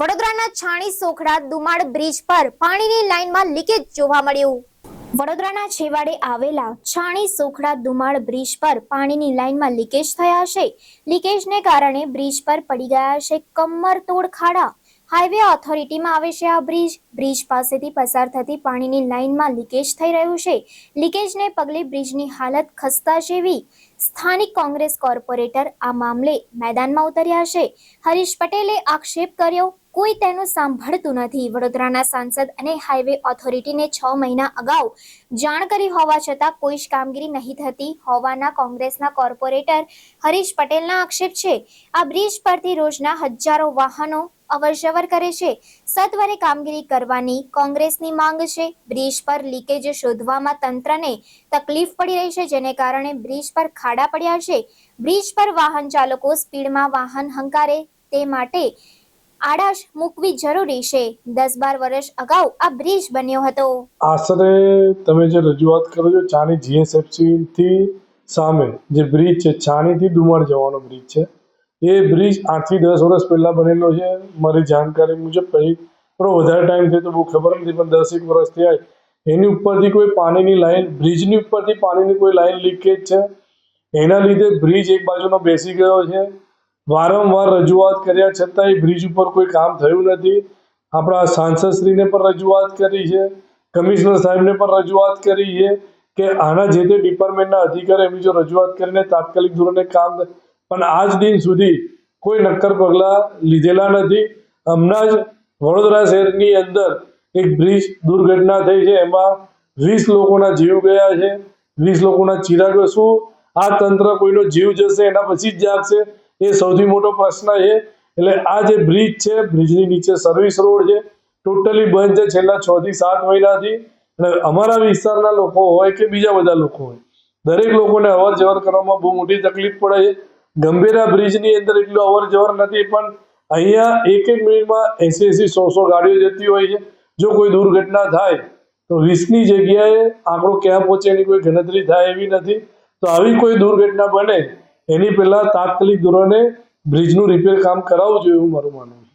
વડોદરાના છાણી સોખડા દુમાળ બ્રિજ પર પાણીની લાઇનમાં લીકેજ જોવા મળ્યું. વડોદરાના છેવાડે આવેલા છાણી સોખડા દુમાળ બ્રિજ પર પાણીની લાઇનમાં લીકેજ થયા છે. લીકેજને કારણે બ્રિજ પર પડી ગયા છે કમરતોડ ખાડા. હાઈવે ઓથોરિટીમાં આવે છે આ બ્રિજ. બ્રિજ પાસેથી પસાર થતી પાણીની લાઇનમાં લીકેજ થઈ રહ્યું છે. લીકેજને પગલે બ્રિજની હાલત ખસ્તા જેવી સ્થાનિક કોંગ્રેસ કોર્પોરેટર આ મામલે મેદાનમાં ઉતર્યા છે. હરીશ પટેલે આક્ષેપ કર્યો, કોઈ તેનું સાંભળતું નથી. વડોદરાના સાંસદ અને હાઈવે ઓથોરિટીને છ મહિના અગાઉ જાણ કરી હોવા છતાં કોઈ જ કામગીરી નહીં થતી હોવાના કોંગ્રેસના કોર્પોરેટર હરીશ પટેલના આક્ષેપ છે. આ બ્રિજ પરથી રોજના હજારો વાહનો અવરજવર કરે છે. સત્વરે કામગીરી કરવાની કોંગ્રેસની માંગ છે. બ્રિજ પર લીકેજ શોધવામાં તંત્રને તકલીફ પડી રહી છે, જેને કારણે બ્રિજ પર ખાડા પડ્યા છે. બ્રિજ પર વાહન ચાલકો સ્પીડમાં વાહન હંકારે તે માટે આડાશ મૂકવી જરૂરી છે. દસ બાર વર્ષ અગાઉ આ બ્રિજ બન્યો હતો. આશરે તમે જે રજૂઆત કરો છો ચાની જીએસએફસી થી સામે જે બ્રિજ છે ચાણીથી દુમાળ જવાનો બ્રિજ છે. એ બ્રિજ આઠથી દસ વર્ષ પહેલાં બનેલો છે. મારી જાણકારી મુજબ પછી થોડો વધારે ટાઈમ થયો તો બહુ ખબર નથી, પણ દસેક વર્ષ થયા એની ઉપરથી કોઈ પાણીની લાઈન, બ્રિજની ઉપરથી પાણીની કોઈ લાઈન લીકેજ છે? એના લીધે બ્રિજ એક બાજુનો બેસી ગયો છે. વારંવાર રજૂઆત કર્યા છતાં એ બ્રિજ ઉપર કોઈ કામ થયું નથી. આપણા સાંસદશ્રીને પણ રજૂઆત કરી છે. કમિશનર સાહેબને પણ રજૂઆત કરી છે કે આના જે તે ડિપાર્ટમેન્ટના અધિકારી એમની જો રજૂઆત કરીને તાત્કાલિક ધોરણે કામ પણ આજ દિન સુધી કોઈ નક્કર પગલાં લીધેલા નથી. હમણાં જ વડોદરા શહેરની અંદર એક બ્રિજ દુર્ઘટના થઈ છે. એમાં વીસ લોકોના જીવ ગયા છે. વીસ લોકોના ચિરાગો શું આ તંત્ર કોઈનો જીવ જશે એના પછી જ જાગશે? એ સૌથી મોટો પ્રશ્ન છે. એટલે આ જે બ્રિજ છે, બ્રિજની નીચે સર્વિસ રોડ છે. ટોટલી બંધ છે. છેલ્લા છ થી સાત મહિનાથી. અને અમારા વિસ્તારના લોકો હોય કે બીજા બધા લોકો હોય, દરેક લોકોને અવર જવર કરવામાં બહુ મોટી તકલીફ પડે છે. ગંભીરા બ્રિજની અંદર એટલું અવર જવર નથી, પણ અહીંયા એક એક મિનિટમાં એસી એસી સો સો ગાડીઓ જતી હોય છે. જો કોઈ દુર્ઘટના થાય, તો વીસની જગ્યાએ આંકડો ક્યાં પહોંચે એની કોઈ ગણતરી થાય એવી નથી. તો આવી કોઈ દુર્ઘટના બને, એની પહેલાં તાત્કાલિક ધોરણે બ્રિજનું રિપેર કામ કરાવવું જોઈએ એવું મારું માનવું